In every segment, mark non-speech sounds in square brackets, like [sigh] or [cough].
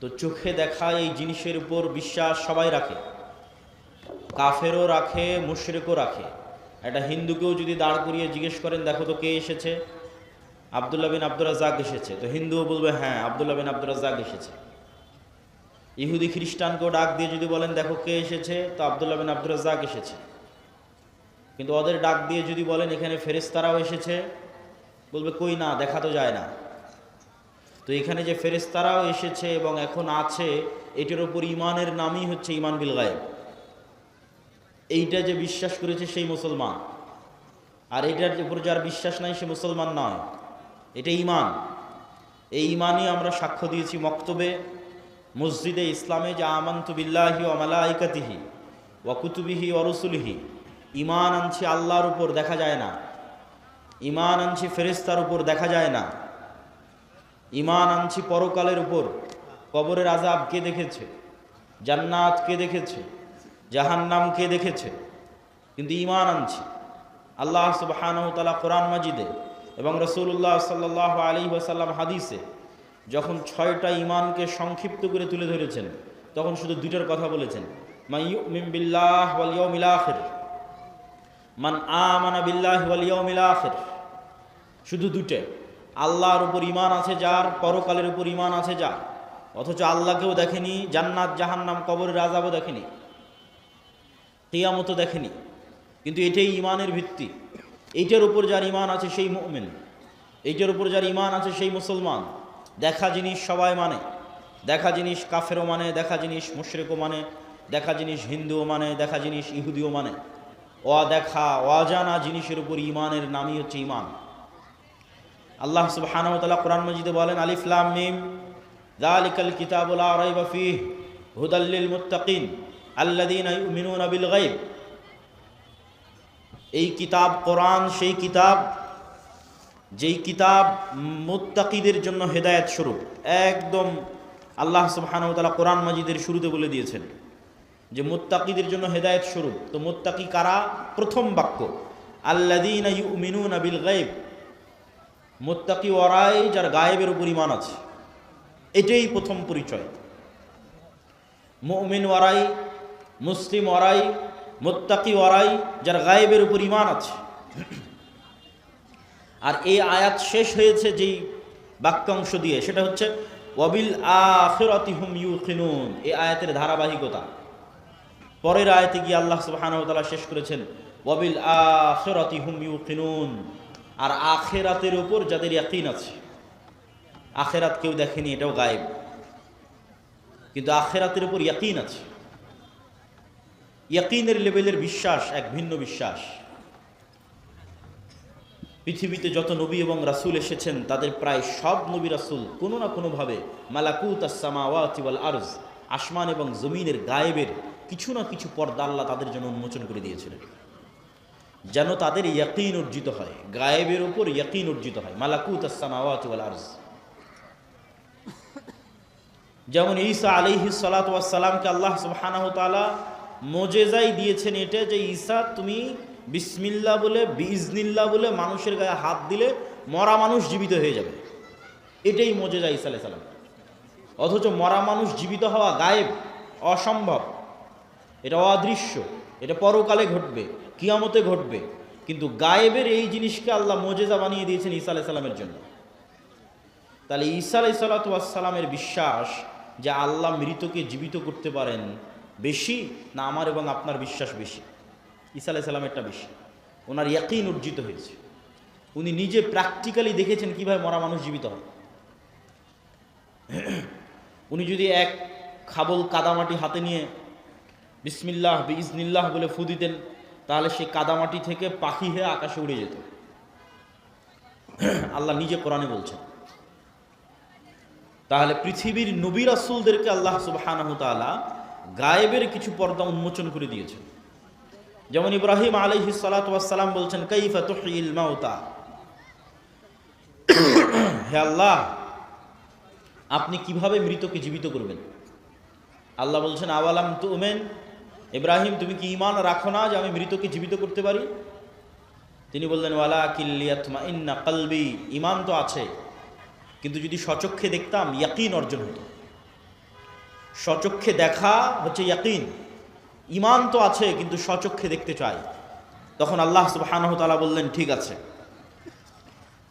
তো চোখে দেখা এই জিনিসের উপর বিশ্বাস সবাই রাখে। কাফেরও রাখে, মুশরিকও রাখে। একটা হিন্দুকেও যদি দাঁড় করিয়ে জিজ্ঞেস করেন, দেখো তো কে এসেছে? আবদুল্লাহ বিন আব্দুল রাজ্জাক এসেছে। তো হিন্দুও বলবে হ্যাঁ আবদুল্লাহ বিন আব্দুল রাজ্জাক এসেছে। ইহুদি খ্রিস্টানকেও ডাক দিয়ে যদি বলেন, দেখো কে এসেছে? তো আবদুল্লাহ বিন আব্দুল রাজ্জাক এসেছে। কিন্তু ওদের ডাক দিয়ে যদি বলেন, এখানে ফেরেস্তারাও এসেছে? বলবে, কই না, দেখা তো যায় না। তো এখানে যে ফেরেস্তারাও এসেছে এবং এখন আছে, এটার ওপর ইমানের নামই হচ্ছে ইমান বিল গায়েব। এইটা যে বিশ্বাস করেছে সেই মুসলমান। আর এটার উপর যার বিশ্বাস নাই সে মুসলমান নয়। এটা ইমান এই ইমানই আমরা সাক্ষ্য দিয়েছি মক্তবে, মসজিদে ইসলামে, যে আমান্তু বিল্লাহি ও মালাইকাতিহি ওয়াকুতুবিহি অরসুলিহি ইমান আনছি আল্লাহর উপর দেখা যায় না। ইমান আনছি ফেরেস্তার উপর দেখা যায় না। ইমান আনছি পরকালের উপর। কবরের আজাব কে দেখেছে? জান্নাত কে দেখেছে? জাহান্নাম কে দেখেছে? কিন্তু ইমান আনছি। আল্লাহ সুবাহানহতালা কোরআন মাজিদে এবং রসুল্লাহ সাল্লাহ আলী ওয়াসাল্লাম হাদিসে যখন ছয়টা ইমানকে সংক্ষিপ্ত করে তুলে ধরেছেন, তখন শুধু দুইটার কথা বলেছেন। মাইমিম বিল্লাহ ওয়ালিয়মিল আখির। মান বিল্লাহ শুধু দুটে আল্লাহর উপর ইমান আছে যার, পরকালের উপর ইমান আছে যার। অথচ আল্লাহকেও দেখেনি, জান্নাত, জাহান্নাম, কবরের আজাবও দেখেনি, কিয়ামতও দেখেনি। কিন্তু এটাই ইমানের ভিত্তি। এইটার উপর যার ইমান আছে সেই মুমিন। এইটার উপর যার ইমান আছে সেই মুসলমান। দেখা জিনিস সবাই মানে। দেখা জিনিস কাফেরও মানে দেখা জিনিস মুশরেকও মানে দেখা জিনিস হিন্দুও মানে দেখা জিনিস ইহুদিও মানে। অদেখা, অজানা জিনিসের উপর ইমানের নামই হচ্ছে ইমান আল্লাহ তাআলা কোরআন মাজিদে বলেন, আলিফ লাম মিম, যালিকাল কিতাবু লা রাইবা ফীহ, হুদাল লিল মুত্তাকিন, আল্লাযীনা ইউমিনুনা বিল গায়ব। এই কিতাব, কোরআন সেই কিতাব, যেই কিতাব মুত্তাকিদের জন্য হেদায়েত স্বরূপ, একদম আল্লাহ তাআলা কোরআন মাজিদের শুরুতে বলে দিয়েছেন যে মুত্তাকিদের জন্য হেদায়েত স্বরূপ। তো মুত্তাকি কারা? প্রথম বাক্য, আল্লাযীনা ইউমিনুনা বিল গায়ব। মোত্তাকি ওরাই যার গায়েবের উপর ইমান আছে। এটাই প্রথম পরিচয়। মুমিন ওয়ারাই, মুসলিম ওয়ারাই, মোত্তাকি ওয়ারাই যার গায়েবের উপর ইমান আছে। আর এই আয়াত শেষ হয়েছে যেই বাক্যাংশ দিয়ে, সেটা হচ্ছে, ওয়াবিল আখিরাতি হুম ইউকিনুন। এই আয়াতের ধারাবাহিকতা। পরের আয়াতে গিয়ে আল্লাহ তাআলা শেষ করেছেন, ওয়াবিল আখিরাতি হুম ইউকিনুন। আর আখেরাতের উপর যাদের ইয়াকিন আছে। আখেরাত কেউ দেখেনি, এটাও গায়েব। কিন্তু আখেরাতের উপর ইয়াকিন আছে। ইয়াকিনের লেভেলের বিশ্বাস, এক ভিন্ন বিশ্বাস। পৃথিবীতে যত নবী এবং রাসূল এসেছেন, তাদের প্রায় সব নবী রাসূল কোনো না কোনোভাবে মালাকুত আসসামাওয়াতিওয়াল আরজ, আসমান এবং জমিনের গায়েবের কিছু না কিছু পর্দা আল্লাহ তাদের জন্য উন্মোচন করে দিয়েছিলেন। যেন তাদের ইয়াকিন অর্জিত হয়, গায়েবের উপর ইয়াকিন অর্জিত হয়। মালাকুত আসসামাওয়াত ওয়াল আরজ। যেমন ঈসা আলাইহি সালাতামকে আল্লাহ সুবহানাহু তাআলা মোজেজাই দিয়েছেন এটা যে, ঈসা তুমি বিসমিল্লা বলে বিজনিল্লা বলে মানুষের গায়ে হাত দিলে মরা মানুষ জীবিত হয়ে যাবে। এটাই মোজেজা ঈসা আলাইহিস সালাম। অথচ মরা মানুষ জীবিত হওয়া গায়েব, অসম্ভব। এটা অদৃশ্য। এটা পরকালে ঘটবে, কিয়ামতে ঘটবে। কিন্তু গায়েবের এই জিনিসকে আল্লাহ মোজেজা বানিয়ে দিয়েছেন ঈসা আলাই সাল্লামের জন্য। তাহলে ঈসা আলাই সাল্লাতামের বিশ্বাস যে আল্লাহ মৃতকে জীবিত করতে পারেন বেশি না আমার এবং আপনার বিশ্বাস বেশি? ঈসা আলাই সাল্লামেরটা বেশি ওনার ইয়াকিন অর্জিত হয়েছে। উনি নিজে প্র্যাকটিক্যালি দেখেছেন কীভাবে মরা মানুষ জীবিত হয়। উনি যদি এক খাবল কাদামাটি হাতে নিয়ে বিসমিল্লাহ বিজনিল্লাহ বলে ফু দিতেন, তাহলে সেই কাদামাটি থেকে পাখি হয়ে আকাশে উড়ে যেত। আল্লাহ নিজে কোরআনে বলছেন। তাহলে পৃথিবীর নবী রাসুলদেরকে আল্লাহ সুবহানাহু তাআলা গায়েবের কিছু পর্দা উন্মোচন করে দিয়েছেন। যেমন ইব্রাহিম আলাইহি সালাম বলছেন, কাইফা তুহিল হে আল্লাহ, আপনি কীভাবে মৃতকে জীবিত করবেন? আল্লাহ বলছেন, আওয়ালাম তুমেন? ইব্রাহিম, তুমি কি ইমান রাখো না যে আমি মৃতকে জীবিত করতে পারি? তিনি বললেন, ওয়ালা কিল্লিয়াতমা ইন্না কলবি। ইমান তো আছে, কিন্তু যদি সচক্ষে দেখতাম, ইয়াকিন অর্জন হতো। স্বচক্ষে দেখা হচ্ছে ইয়াকিন। ইমান তো আছে, কিন্তু স্বচক্ষে দেখতে চাই। তখন আল্লাহ সুবহানাহু তাআলা বললেন, ঠিক আছে।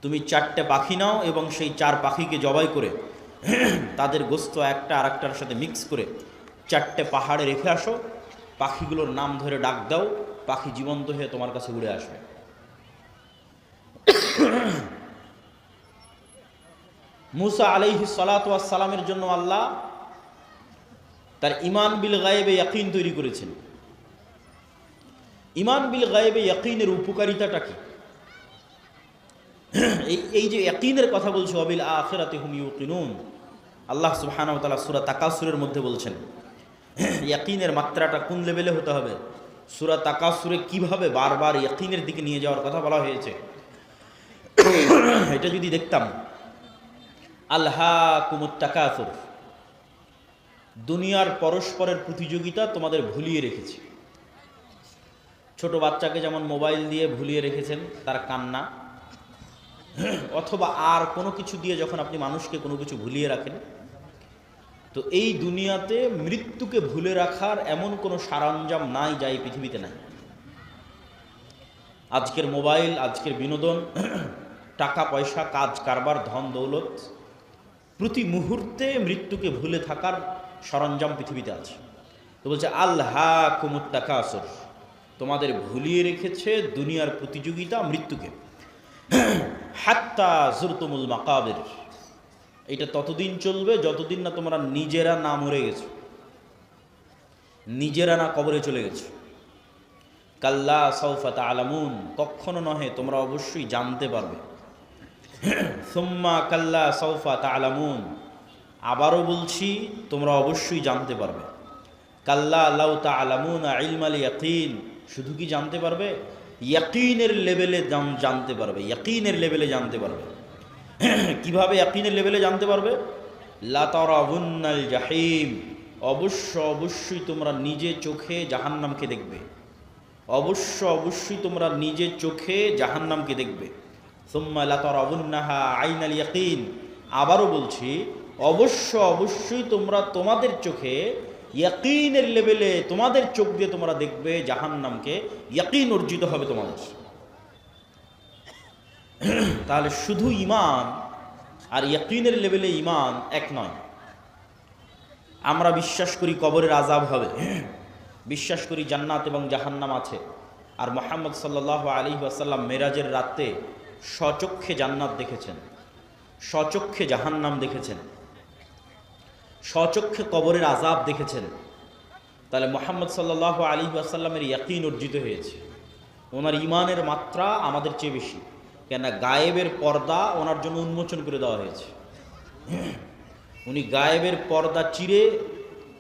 তুমি চারটে পাখি নাও এবং সেই চার পাখিকে জবাই করে [clears throat] তাদের গোস্ত একটা আরেকটার সাথে মিক্স করে চারটে পাহাড়ে রেখে আসো। পাখিগুলোর নাম ধরে ডাক দাও, পাখি জীবন্ত হয়ে তোমার কাছে উড়ে আসবে। মুসা আলাইহি সালামের জন্য আল্লাহ তার ইমান বিল গায়েবে ইয়াকিন তৈরি করেছেন। ইমান বিল গায়েবে ইয়াকিনের উপকারিতাটা কি? এই এই যে ইয়াকিনের কথা বলছে অবিল আখেরাতে হুম ইউকিনুন। আল্লাহ সুবহানাহু ওয়া তাকাসুরের মধ্যে বলছেন [coughs] ইয়াকিনের মাত্রাটা কোন লেভেলে হতে হবে? সূরা তাকাসুরে কীভাবে বারবার ইয়াকিনের দিকে নিয়ে যাওয়ার কথা বলা হয়েছে? [coughs] এটা যদি দেখতাম। আল্লাহ কুমুত্তাকাসুর দুনিয়ার পরস্পরের প্রতিযোগিতা তোমাদের ভুলিয়ে রেখেছে। ছোট বাচ্চাকে যেমন মোবাইল দিয়ে ভুলিয়ে রেখেছেন, তার কান্না। [coughs] অথবা আর কোনো কিছু দিয়ে যখন আপনি মানুষকে কোনো কিছু ভুলিয়ে রাখেন তো এই দুনিয়াতে মৃত্যুকে ভুলে রাখার এমন কোনো সরঞ্জাম নাই যা এই পৃথিবীতে নাই। আজকের মোবাইল, আজকের বিনোদন, [clears throat] টাকা, পয়সা, কাজ, কারবার, ধন, দৌলত, প্রতি মুহূর্তে মৃত্যুকে ভুলে থাকার সরঞ্জাম পৃথিবীতে আছে। তো বলছে আল্লাহ কুমুত্তাকাসর তোমাদের ভুলিয়ে রেখেছে দুনিয়ার প্রতিযোগিতা মৃত্যুকে। [clears throat] হাত্তা জুরতুমুল মাকাবের এটা ততদিন চলবে যতদিন না তোমরা নিজেরা না মরে গেছো। নিজেরা না কবরে চলে গেছো। কাল্লা সৌফাত আলামুন কখনো নহে তোমরা অবশ্যই জানতে পারবে। সোম্মা কাল্লা সৌফাত আলামুন আবারও বলছি, তোমরা অবশ্যই জানতে পারবে। কাল্লা আল্লাহ তা আলামুন ইলমাল ইয়াকিন, শুধু কি জানতে পারবে? ইয়াকিনের লেভেলে জানতে পারবে। ইয়াকিনের লেভেলে জানতে পারবে। [clears throat] কীভাবে ইয়াকিনের লেভেলে জানতে পারবে? লাতারাবুন্নাল জাহিম। অবশ্য অবশ্যই তোমরা নিজে চোখে জাহান্নামকে দেখবে। অবশ্য অবশ্যই তোমরা নিজে চোখে জাহান্নামকে দেখবে। সুম্মা লাতারাবুন্নাহা আইনাল ইয়াকিন। আবারও বলছি, অবশ্য অবশ্যই তোমরা তোমাদের চোখে ইয়াকিনের লেভেলে তোমাদের চোখ দিয়ে তোমরা দেখবে জাহান্নামকে। ইয়াকিন অর্জিত হবে তোমাদের। [clears throat] তাহলে শুধু ইমান আর ইয়াকিনের লেভেলে ইমান এক নয়। আমরা বিশ্বাস করি কবরের আজাব হবে। [clears throat] বিশ্বাস করি জান্নাত এবং জাহান্নাম আছে। আর মোহাম্মদ সাল্লাহ আলী আসাল্লাম মেরাজের রাতে স্বচক্ষে জান্নাত দেখেছেন। স্বচক্ষে জাহান্নাম দেখেছেন। স্বচক্ষে কবরের আজাব দেখেছেন। তাহলে মোহাম্মদ সাল্লাহ আলী আসাল্লামের ইয়াকিন অর্জিত হয়েছে। ওনার ইমানের মাত্রা আমাদের চেয়ে বেশি। কেন গায়েবের পর্দা ওনার জন্য উন্মোচন করে দেওয়া হয়েছে। উনি গায়েবের পর্দা চিরে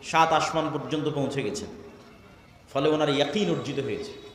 সাত আসমান পর্যন্ত পৌঁছে গেছেন। ফলে ওনার ইয়াকিন অর্জিত হয়েছে।